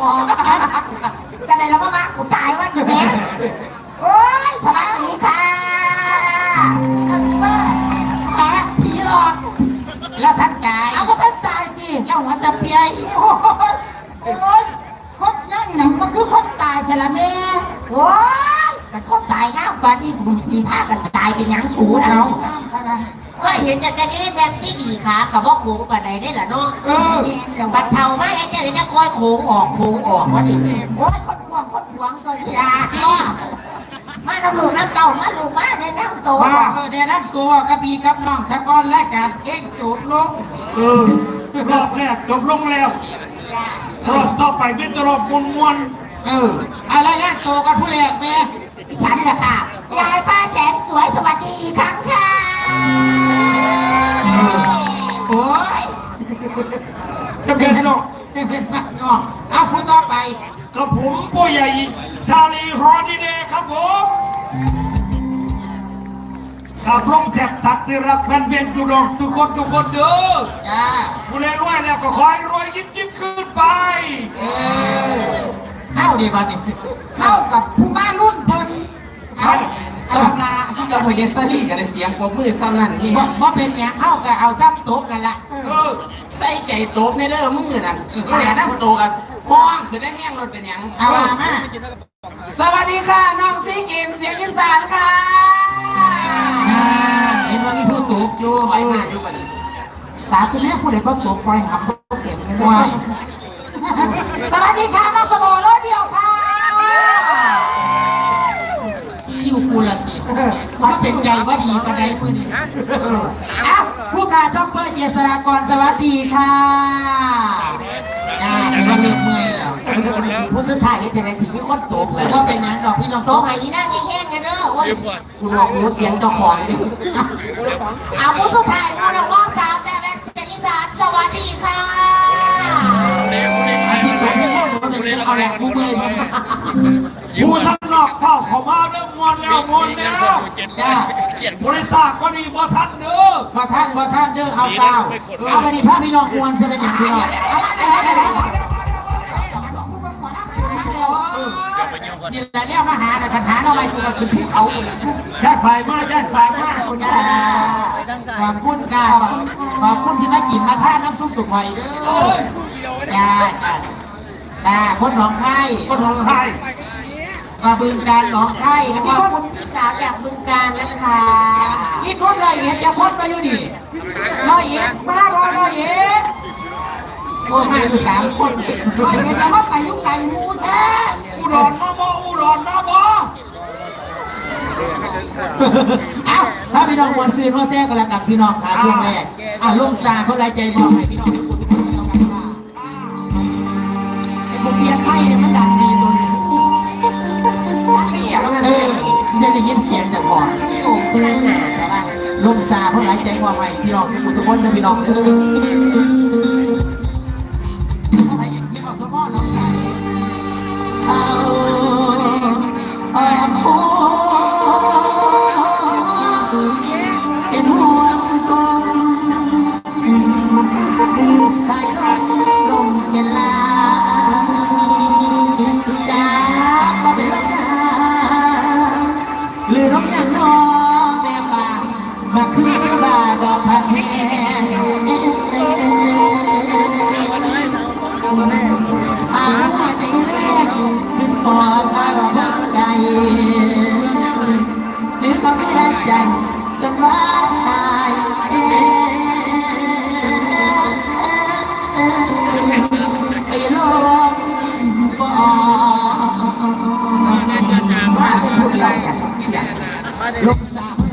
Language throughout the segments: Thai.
มองจะได้แล้วมากูตายวันอยู่แม่โอ้ยสวัสดีค่ะแอะผีหลอก แล้วท่านกายเอาก็ท่านตายจีแล้วหัวตะเปียยโอ้ยโอ้ยคนยังหนังมันคือคนตายแต่ละแม่โอ้ยแต่คนตายง่ายกว่านี่กูมีท่ากันตายเป็นหยังสูนเอา ก็เห็นจากจะนี้แทนที่ดีขากับว่าโขงปานใดได้ล่ะเนาะเออบัดเท่าไม่ไอ้เจ้าเนี่ยจะคอยโขงออกโขงออกวะนี่โอ้ยคนหวงคนหวงก็อยาเนาะมาน้ำลูกน้ำเต่ามาลูกมาในน้ำโตว่าเออเดี๋ยวนั้นกูกระบีกับน้องสะกอนและกันเอ็งจูบลงเออรอบแรกจบลงแล้วรอบต่อไปเป็นรอบมวนมวนเอออะไรงั้นโตกับผู้แรกแม่ฉันนะค่ะยายฟ้าแสนสวยสวัสดีอีกครั้งค่ะ ๆจะเป็นเนาะเป็นมากน้องเอาผู้ต่อไปกับผมผู้ใหญ่ชาลีฮอดีเดย์ครับผมกับลงแทบตักได้รับแฟนเบียนจุดอกทุกคนทุกคนเด้อจ้าผู้เล่นรวยแล้วก็คอยรวยยิ่งยิ่งขึ้นไป เออเข้าดีบ้านี่เข้ากับผู้มารุ่นเพิ่นเอาเอาละ เราพยายามกันในเสียงปรบมือซ้ำนั่นนี่บ่บ่เป็นหยังเข้ากับเอาซ้ำตบกันละเออใส่ใจโตบในเด้อมือนั่นเออเนี่ยนั่งโตกันพ้องคือได้แง่งรถเป็นหยังเอามามาสวัสดีค่ะน้องซีกิมเสียงอีสานค่ะอ่าเห็นว่ามีผู้ตบอยู่ไปมาอยู่บัดนี้สาธุแม่ผู้ใดบ่ตบปล่อยหำบ่เข็มเลยว่าสวัสดีค่ะน้องสมอรถเดียวค่ะอยู่ กูละติมันเป็นใจว่าดีปานใดมือนี่เออเอ้าผู้การช่องเปิดเจษฎากรสวัสดีค่ะอ่าถือว่าเมื่อยเมื่อยแล้วผู้สุดท้ายเห็นแต่ในสิ่งที่คนตบเลยว่าเป็นหยังดอกพี่น้องโตตบใหายนี่นั่งแห้งๆกันเด้อโอ้ยกูบอกรู้เสียงเจ้าของดิเอาผู้สุดท้ายผู้นักร้องสาวแต่เป็นเสียงอีสานสวัสดีค่ะอันที่ผมไม่พูดว่าเป็นเอาแหละกูเมื่อยมันผู้ทั้ มาเริ่มมวนแล้วมวนแล้วจ้าบริษัทก็ดีบ่ทันเด้อมาท่านมาท่านเด้อเอาเต้าเอาไปดิพระพี่น้องมวลเสเป็นอย่างเดียวเอามาเลยนี่แหละเนี่ยมาหาแต่ปัญหาเราไปกูกับคุณภูเขาเลยยัดฝ่ายมายัดฝ่ายมาขอบคุณกาขอบคุณที่มากินมาท่าน้ำซุปตุกไข่เด้โอ้อยจ้าจ้าจ้าคนหนองไข่คนของไทย มาบึงการหนองไข่ขขออบบคุคุณณพี่สาวจากบึงการนะคะอีกคนร้อยเอ็ดจะพ้นไปอยู่นี่ร้อยเอ็ดมาบ่ร้อยเอ็ดโอ้มาอยู่สามคนร้อยเอ็ดจะมาไปอยู่ไก่หมูแท้อุดรมาบ่อุดรมาบ่เอ้าถ้าพี่น้องมวนซื้อโน้ตแท้ก็แล้วกับพี่น้องขาช่วงแรกอ่าลุงซาเขาไรใจบอกให้พี่น้องทุกคนแล้วกันว่าไอ้พวกเบียร์ไทยเนี่ยมัน ได้ยินเสียงจากของพี่หนุ่มคือนั่งหนาแต่ว่าลุงซาเขาไรใจบอกให้พี่น้องทุกคนทุกคนนะพี่น้องเอออะไรอีกพี่น้องสมอน้องชายเอาเอา ก็ไม่ได้ใจจนว่าสายเไอ้ลมฟอว่าเป็นผู้เดียวกันลมสาว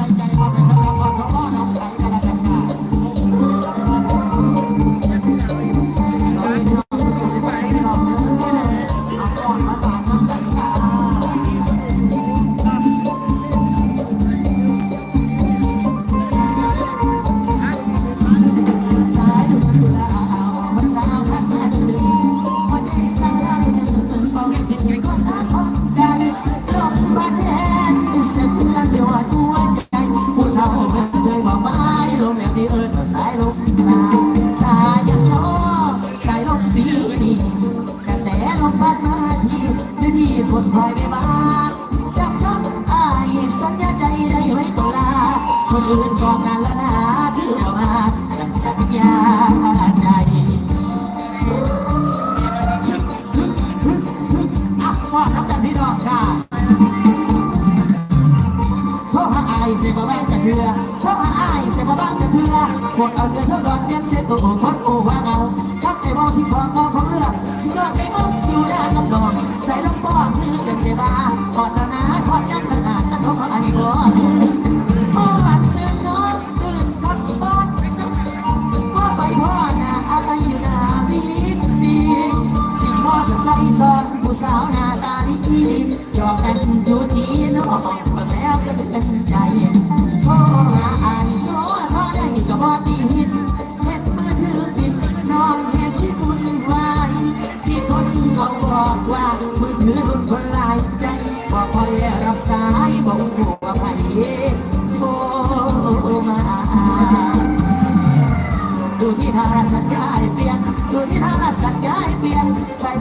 ขวดเอาเรือเท่าดอนเลี้ยงเสร็ตัวโอ้คนโอ้วาาเอาทักแต่มองสิ่วาอมองของเรือสิ่งยอดไต่มองอยู่ด้านลำดอนใส่ลำปอดคือเป็นเทวาก่อนแล้ว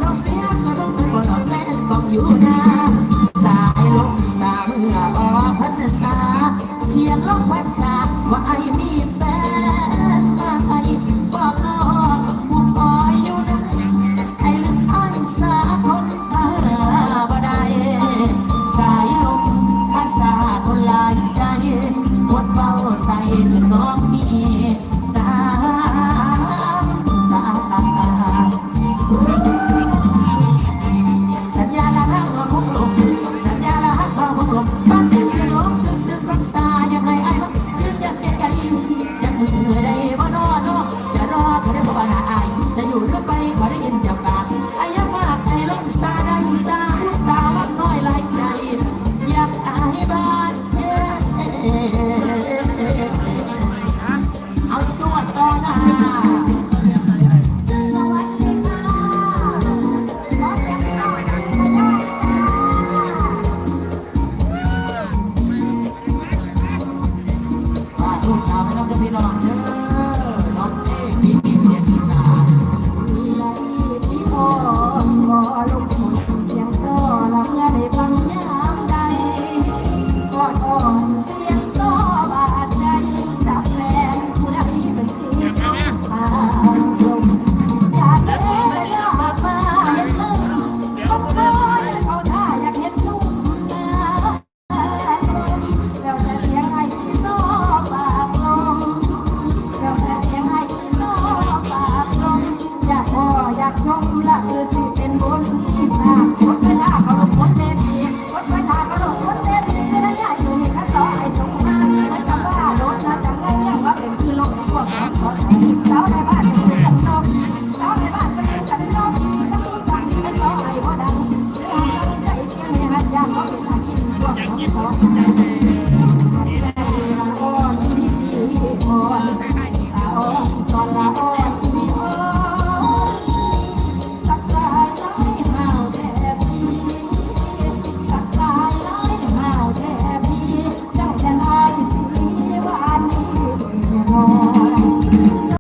ลมสายลมสาวเมื่อพรรษาเสียงลมพัดสาว่าไอมีแมาไอบอกน้องมุมออยู่นะไอ้ลืมอ้อสาคนาบ่ได้สายลมพัดสาคนลายใจคนเฝ้าใส่จนน้อ พี่น้องเด้อ